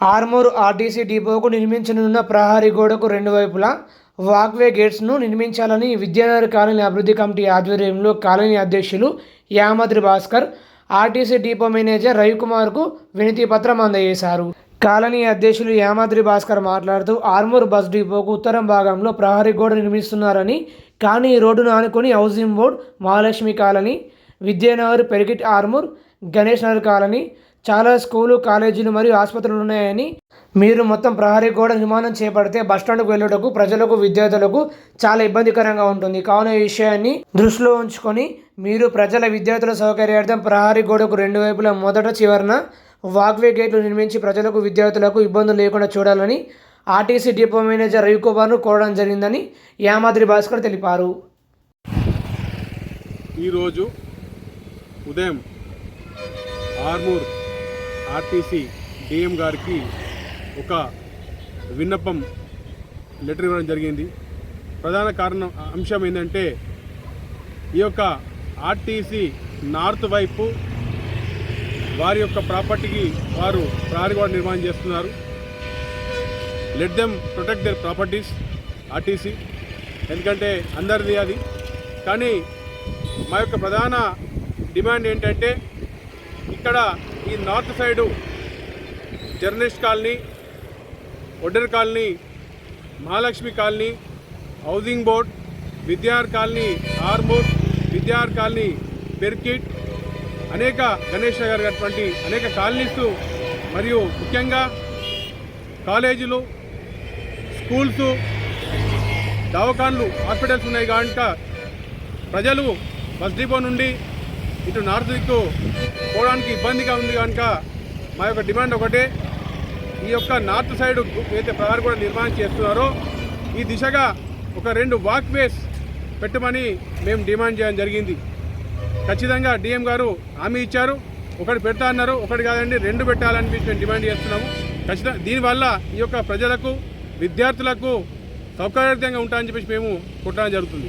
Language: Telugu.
ఆర్మూర్ ఆర్టీసీ డిపోకు నిర్మించనున్న ప్రహరీ గోడకు రెండు వైపులా వాక్వే గేట్స్ను నిర్మించాలని విద్యానగర్ కాలనీ అభివృద్ధి కమిటీ ఆధ్వర్యంలో కాలనీ అధ్యక్షులు Yamadri Bhaskar RTC depot manager రవికుమార్కు వినతి పత్రం అందజేశారు. కాలనీ అధ్యక్షులు యామాద్రి భాస్కర్ మాట్లాడుతూ ఆర్మూర్ బస్ డిపోకు ఉత్తరం భాగంలో ప్రహరీ గోడ నిర్మిస్తున్నారని కానీ ఈ రోడ్డును ఆనుకొని housing board Mahalakshmi colony Vidyanagar Perkit Armoor Ganesh Nagar colony చాలా స్కూలు కాలేజీలు మరియు ఆసుపత్రులు ఉన్నాయని మీరు మొత్తం ప్రహరీ గోడ నిర్మాణం చేపడితే బస్టాండ్కు వెళ్ళుటకు ప్రజలకు విద్యార్థులకు చాలా ఇబ్బందికరంగా ఉంటుంది. కావున ఈ విషయాన్ని దృష్టిలో ఉంచుకొని మీరు ప్రజల విద్యార్థుల సౌకర్యార్థం ప్రహరీ గోడకు రెండు వైపులా మొదట చివరన వాక్వే గేట్లు నిర్మించి ప్రజలకు విద్యార్థులకు ఇబ్బందులు లేకుండా చూడాలని ఆర్టీసీ డిపో మేనేజర్ రవికుమార్ను కోరడం జరిగిందని యామాద్రి భాస్కర్ తెలిపారు. ఈరోజు ఉదయం ఆర్మూర్ ఆర్టీసీ డిఎం గారికి ఒక విన్నపం లెటర్ ఇవ్వడం జరిగింది. ప్రధాన కారణం అంశం ఏంటంటే ఈ యొక్క ఆర్టీసీ నార్త్ వైపు వారి యొక్క ప్రాపర్టీకి వారు ప్రహరీ నిర్మాణం చేస్తున్నారు. Let them protect their properties RTC. ఎందుకంటే అందరిది అది. కానీ మా యొక్క ప్రధాన డిమాండ్ ఏంటంటే ఇక్కడ ఈ north side journalist colony Oddar colony Mahalakshmi colony housing board విద్యార్ colony Armoor విద్యార్ కాలనీ పెర్కిట్ అనేక గణేష్ నగర్ అటువంటి అనేక కాలనీస్ మరియు ముఖ్యంగా కాలేజీలు స్కూల్స్ దవాఖాన్లు హాస్పిటల్స్ ఉన్నాయి కనుక ప్రజలు బస్ డిపో నుండి ఇటు నార్త్ దిక్కు పోవడానికి ఇబ్బందిగా ఉంది కనుక మా యొక్క డిమాండ్ ఒకటే. ఈ యొక్క నార్త్ సైడ్ అయితే ప్రహారం కూడా నిర్మాణం చేస్తున్నారో ఈ దిశగా ఒక రెండు వాక్ వేస్ పెట్టమని మేము డిమాండ్ చేయడం జరిగింది. ఖచ్చితంగా డిఎం గారు హామీ ఇచ్చారు. ఒకటి పెడతా అన్నారు ఒకటి కాదండి రెండు పెట్టాలని మేము డిమాండ్ చేస్తున్నాము. ఖచ్చితంగా దీనివల్ల ఈ యొక్క ప్రజలకు విద్యార్థులకు సౌకర్యవంతంగా ఉంటాయని చెప్పేసి మేము కొట్టడం జరుగుతుంది.